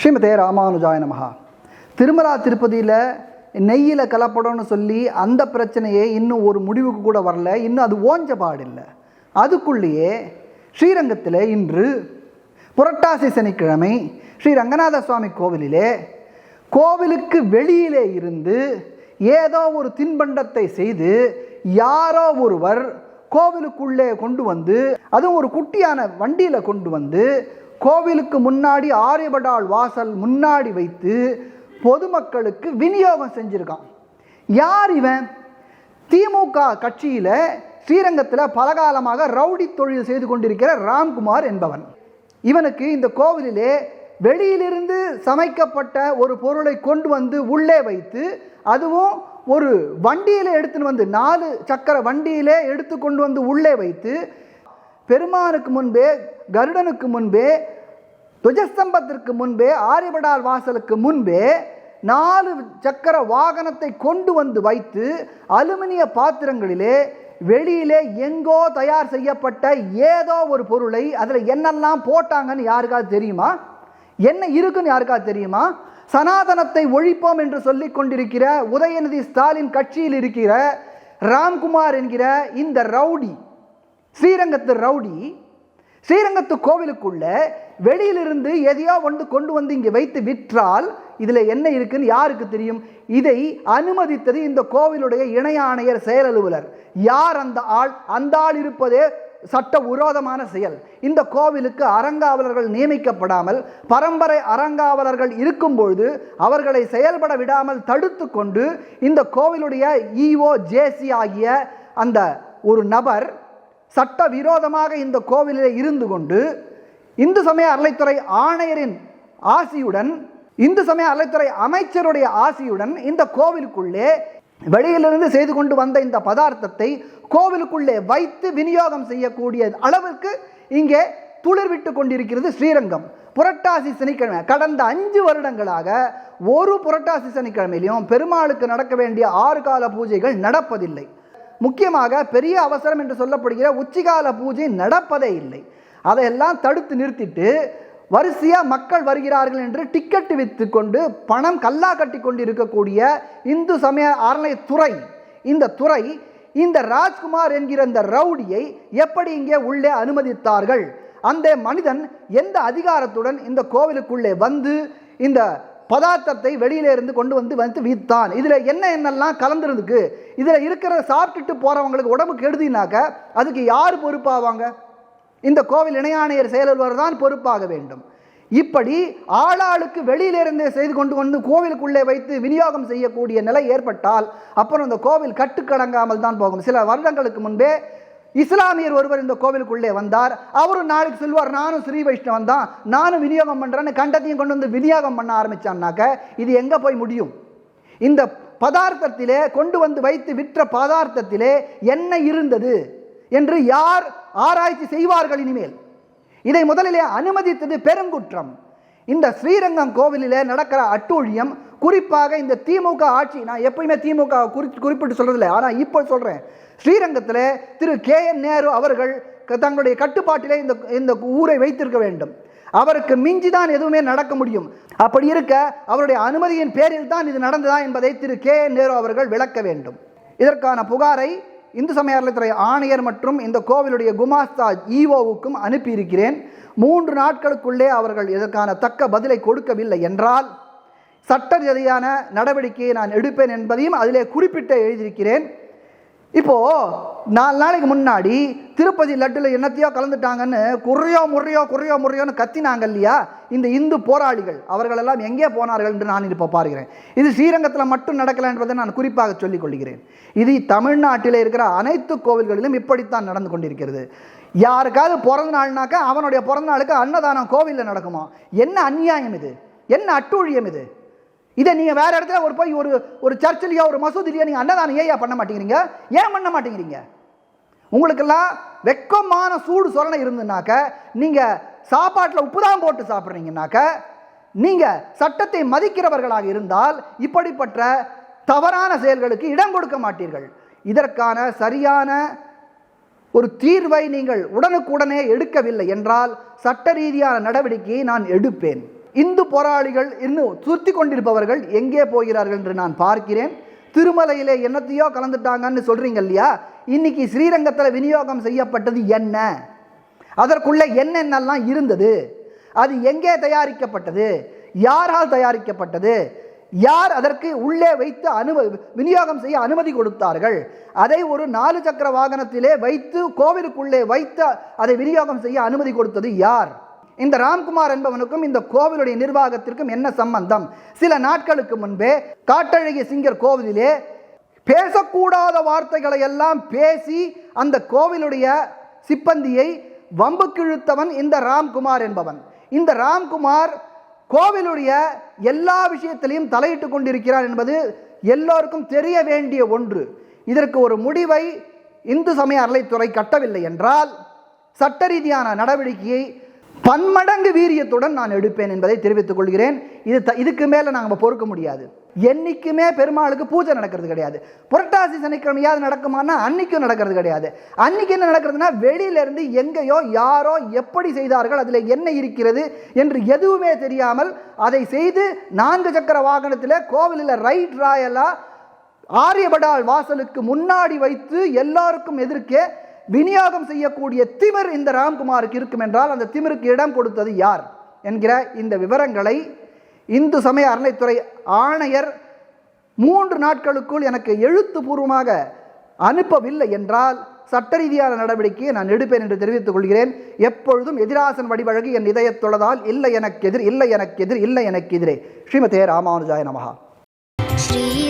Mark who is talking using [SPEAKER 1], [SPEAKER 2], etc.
[SPEAKER 1] ஸ்ரீமதே ராமானுஜாய நமகா திருமலா திருப்பதியில் நெய்யில் கலப்படம்னு சொல்லி அந்த பிரச்சனையே இன்னும் ஒரு முடிவுக்கு கூட வரல. இன்னும் அது ஓஞ்ச பாடில்லை. அதுக்குள்ளேயே ஸ்ரீரங்கத்தில் இன்று புரட்டாசி சனிக்கிழமை ஸ்ரீ ரங்கநாத சுவாமி கோவிலிலே கோவிலுக்கு வெளியிலே இருந்து ஏதோ ஒரு தின்பண்டத்தை செய்து யாரோ ஒருவர் கோவிலுக்குள்ளே கொண்டு வந்து அதுவும் ஒரு குட்டியான வண்டியில் கொண்டு வந்து கோவிலுக்கு முன்னாடி ஆரியபடால் வாசல் முன்னாடி வைத்து பொதுமக்களுக்கு விநியோகம் செஞ்சிருக்கான். யார் இவன்? திமுக கட்சியில் ஸ்ரீரங்கத்தில் பலகாலமாக ரவுடி தொழில் செய்து கொண்டிருக்கிற ராம்குமார் என்பவன். இவனுக்கு இந்த கோவிலிலே வெளியிலிருந்து சமைக்கப்பட்ட ஒரு பொருளை கொண்டு வந்து உள்ளே வைத்து அதுவும் ஒரு வண்டியிலே எடுத்துன்னு வந்து நாலு சக்கர வண்டியிலே எடுத்து கொண்டு வந்து உள்ளே வைத்து பெருமானுக்கு முன்பே கருடனுக்கு முன்பே துஜஸ்தம்பத்திற்கு முன்பே ஆரியபடால் வாசலுக்கு முன்பே நாலு சக்கர வாகனத்தை கொண்டு வந்து வைத்து அலுமினிய பாத்திரங்களிலே வெளியிலே எங்கோ தயார் செய்யப்பட்ட ஏதோ ஒரு பொருளை அதில் என்னெல்லாம் போட்டாங்கன்னு யாருக்காவது தெரியுமா? என்ன இருக்குன்னு யாருக்காவது தெரியுமா? சனாதனத்தை ஒழிப்போம் என்று சொல்லிக் கொண்டிருக்கிற உதயநிதி ஸ்டாலின் கட்சியில் இருக்கிற ராம்குமார் என்கிற இந்த ரவுடி ஸ்ரீரங்கத்து ரவுடி ஸ்ரீரங்கத்து கோவிலுக்குள்ள வெளியிலிருந்து எதையோ வந்து கொண்டு வந்து இங்கே வைத்து விற்றால் இதில் என்ன இருக்குன்னு யாருக்கு தெரியும்? இதை அனுமதித்தது இந்த கோவிலுடைய இணை ஆணையர் செயல் அலுவலர் யார் அந்த ஆள்? அந்த ஆள் இருப்பதே சட்ட விரோதமான செயல். இந்த கோவிலுக்கு அறங்காவலர்கள் நியமிக்கப்படாமல் பரம்பரை அறங்காவலர்கள் இருக்கும்பொழுது அவர்களை செயல்பட விடாமல் தடுத்து கொண்டு இந்த கோவிலுடைய இஓ ஜேசி ஆகிய அந்த ஒரு நபர் சட்ட விரோதமாக இந்த கோவிலில் இருந்து கொண்டு இந்து சமய அறலைத்துறை ஆணையரின் ஆசியுடன் இந்து சமய அறலைத்துறை அமைச்சருடைய ஆசியுடன் இந்த கோவிலுக்குள்ளே வெளியிலிருந்து செய்து கொண்டு வந்த இந்த பதார்த்தத்தை கோவிலுக்குள்ளே வைத்து விநியோகம் செய்யக்கூடிய அளவுக்கு இங்கே துளிர்விட்டு கொண்டிருக்கிறது ஸ்ரீரங்கம். புரட்டாசி சனிக்கிழமை கடந்த அஞ்சு வருடங்களாக ஒரு புரட்டாசி சனிக்கிழமையிலையும் பெருமாளுக்கு நடக்க வேண்டிய ஆறு கால பூஜைகள் நடப்பதில்லை. முக்கியமாக பெரிய அவசரம் என்று சொல்லப்படுகிற உச்சிகால பூஜை நடப்பதே இல்லை. அதையெல்லாம் தடுத்து நிறுத்திட்டு வரிசையாக மக்கள் வருகிறார்கள் என்று டிக்கெட் விற்று கொண்டு பணம் கல்லா கட்டி கொண்டு இருக்கக்கூடிய இந்து சமய அறநிலைத்துறை இந்த துறை இந்த ராஜ்குமார் என்கிற இந்த ரவுடியை எப்படி இங்கே உள்ளே அனுமதித்தார்கள்? அந்த மனிதன் எந்த அதிகாரத்துடன் இந்த கோவிலுக்குள்ளே வந்து இந்த பதார்த்தத்தை வெளியில இருந்து கொண்டு வந்து வந்து வித்தான் இதில் என்ன என்னெல்லாம் கலந்துருந்துக்கு இதில் இருக்கிற சாப்பிட்டுட்டு போகிறவங்களுக்கு உடம்பு கெடுதினாக்க அதுக்கு யார் பொறுப்பாவாங்க? இந்த கோவில் இணையாணையர் செயலர் தான் பொறுப்பாக வேண்டும். இப்படி ஆளாளுக்கு வெளியிலிருந்தே செய்து கொண்டு வந்து கோவிலுக்குள்ளே வைத்து விநியோகம் செய்யக்கூடிய நிலை ஏற்பட்டால் அப்புறம் இந்த கோவில் கட்டுக்கடங்காமல் தான் போகும். சில வருடங்களுக்கு முன்பே இஸ்லாமியர் ஒருவர் இந்த கோவிலுக்குள்ளே வந்தார். அவரும் நாளைக்கு சொல்வார் நானும் ஸ்ரீ வைஷ்ணவன் தான். நானும் விநியோகம் பண்ணுறேன்னு கண்டத்தையும் கொண்டு வந்து விநியோகம் பண்ண ஆரம்பிச்சான்னாக்க இது எங்கே போய் முடியும்? இந்த பதார்த்தத்திலே கொண்டு வந்து வைத்து விற்ற பதார்த்தத்திலே என்ன இருந்தது? என்று யார் ஆராய்ச்சி செய்வார்கள் இனிமேல். இதை முதலிலே அனுமதித்தது பெருங்குற்றம். இந்த ஸ்ரீரங்கம் கோவிலிலே நடக்கிற அட்டூழியம் குறிப்பாக இந்த திமுக ஆட்சி நான் எப்பயுமே திமுக குறி குறிப்பிட்டு சொல்றதில்லை ஆனால் இப்போ சொல்கிறேன் ஸ்ரீரங்கத்தில் திரு கே என் நேரு அவர்கள் தங்களுடைய கட்டுப்பாட்டிலே இந்த இந்த ஊரை வைத்திருக்க வேண்டும். அவருக்கு மிஞ்சி தான் எதுவுமே நடக்க முடியும். அப்படி இருக்க அவருடைய அனுமதியின் பேரில் தான் இது நடந்ததா என்பதை திரு கே என் நேரு அவர்கள் விளக்க வேண்டும். இதற்கான புகாரை இந்து சமய அறநிலைத்துறை ஆணையர் மற்றும் இந்த கோவிலுடைய குமாஸ்தா ஈஓவுக்கும் அனுப்பியிருக்கிறேன். மூன்று நாட்களுக்குள்ளே அவர்கள் இதற்கான தக்க பதிலை கொடுக்கவில்லை என்றால் சட்ட ரீதியான நடவடிக்கையை நான் எடுப்பேன் என்பதையும் அதிலே குறிப்பிட்டு எழுதியிருக்கிறேன். இப்போ நாலு நாளைக்கு முன்னாடி திருப்பதி லட்டில் என்னத்தையோ கலந்துட்டாங்கன்னு குறையோ முறையோ குறையோ முறையோன்னு கத்தினாங்க இல்லையா? இந்த இந்து போராளிகள். அவர்களெல்லாம் எங்கே போனார்கள் என்று நான் இப்போ பார்க்கிறேன் இது ஸ்ரீரங்கத்தில் மட்டும் நடக்கல என்பதை நான் குறிப்பாக சொல்லிக் கொள்கிறேன். இது தமிழ்நாட்டில் இருக்கிற அனைத்து கோவில்களிலும் இப்படித்தான் நடந்து கொண்டிருக்கிறது. யாருக்காவது பிறந்த நாள்னாக்கா அவனுடைய பிறந்த நாளுக்கு அன்னதானம் கோவிலில் நடக்குமா? என்ன அநியாயம் இது? என்ன அட்டூழியம் இது? இதை நீங்கள் வேறு இடத்துல ஒரு போய் ஒரு ஒரு சர்ச்சிலையோ ஒரு மசூதிலையோ நீங்கள் அன்னதானம் ஏன் பண்ண மாட்டேங்கிறீங்க? ஏன் பண்ண மாட்டேங்கிறீங்க? உங்களுக்கெல்லாம் வெக்கமான சூடு சொரணை இருந்துனாக்க நீங்கள் சாப்பாட்டில் உப்பு தான் போட்டு சாப்பிட்றீங்கனாக்க நீங்கள் சட்டத்தை மதிக்கிறவர்களாக இருந்தால் இப்படிப்பட்ட தவறான செயல்களுக்கு இடம் கொடுக்க மாட்டீர்கள். இதற்கான சரியான ஒரு தீர்வை நீங்கள் உடனுக்குடனே எடுக்கவில்லை என்றால் சட்ட ரீதியான நடவடிக்கையை நான் எடுப்பேன். இந்து போராளிகள் இன்னும் சுற்றி கொண்டிருப்பவர்கள் எங்கே போகிறார்கள் என்று நான் பார்க்கிறேன். திருமலையிலே என்னத்தையோ கலந்துட்டாங்கன்னு சொல்கிறீங்க இல்லையா? இன்னைக்கு ஸ்ரீரங்கத்தில் விநியோகம் செய்யப்பட்டது என்ன? அதற்குள்ளே என்னென்னலாம் இருந்தது? அது எங்கே தயாரிக்கப்பட்டது? யாரால் தயாரிக்கப்பட்டது? யார் அதற்கு உள்ளே வைத்து அனும விநியோகம் செய்ய அனுமதி கொடுத்தார்கள்? அதை ஒரு நாலு சக்கர வாகனத்திலே வைத்து கோவிலுக்குள்ளே வைத்து அதை விநியோகம் செய்ய அனுமதி கொடுத்தது யார்? இந்த ராம்குமார் என்பவனுக்கும் இந்த கோவிலுடைய நிர்வாகத்திற்கும் என்ன சம்பந்தம்? சில நாட்களுக்கு முன்பே காட்டழகிய சிங்கர் கோவிலிலே பேசக்கூடாத வார்த்தைகளை எல்லாம் பேசி அந்த கோவிலுடைய சிப்பந்தியை வம்புக்கு இழுத்தவன் இந்த ராம்குமார் என்பவன். இந்த ராம்குமார் கோவிலுடைய எல்லா விஷயத்திலையும் தலையிட்டு கொண்டிருக்கிறார் என்பது எல்லோருக்கும் தெரிய வேண்டிய ஒன்று. இதற்கு ஒரு முடிவை இந்து சமய அறளைத்துறை கட்டவில்லை என்றால் சட்ட ரீதியான நடவடிக்கையை பன்மடங்கு வீரியத்துடன் நான் எடுப்பேன் என்பதை தெரிவித்துக் கொள்கிறேன். இது த- இதுக்கு மேலே நாங்கள் பொறுக்க முடியாது. என்னைக்குமே பெருமாளுக்கு பூஜை நடக்கிறது கிடையாது. புரட்டாசி சனிக்கிழமையாவது நடக்குமானா அன்னைக்கும் நடக்கிறது கிடையாது. அன்னைக்கு என்ன நடக்கிறதுனா வெளியில இருந்து எங்கேயோ யாரோ எப்படி செய்தார்கள் அதில் என்ன இருக்கிறது என்று எதுவுமே தெரியாமல் அதை செய்து நான்கு சக்கர வாகனத்தில் கோவிலில் ரைட் ராயலாக ஆரியபடால் வாசலுக்கு முன்னாடி வைத்து எல்லாருக்கும் எதிர்க்கே விநியோகம் செய்யக்கூடிய திமிர் இந்த ராம்குமாருக்கு இருக்கும் என்றால் அந்த திமிருக்கு இடம் கொடுத்தது யார்? என்கிற இந்த விவரங்களை இந்து சமய அறநிலைத்துறை ஆணையர் மூன்று நாட்களுக்குள் எனக்கு எழுத்துப்பூர்வமாக அனுப்பவில்லை என்றால் சட்ட ரீதியான நடவடிக்கையை நான் எடுப்பேன் என்று தெரிவித்துக் கொள்கிறேன். எப்பொழுதும் எதிராசன் வடிவழகு என் இதயத் தொழதால் இல்லை எனக்கு எதிர் இல்லை எனக்கு எதிர் இல்லை எனக்கு எதிரே. ஸ்ரீமதே ராமானுஜாய நமகா
[SPEAKER 2] ஸ்ரீ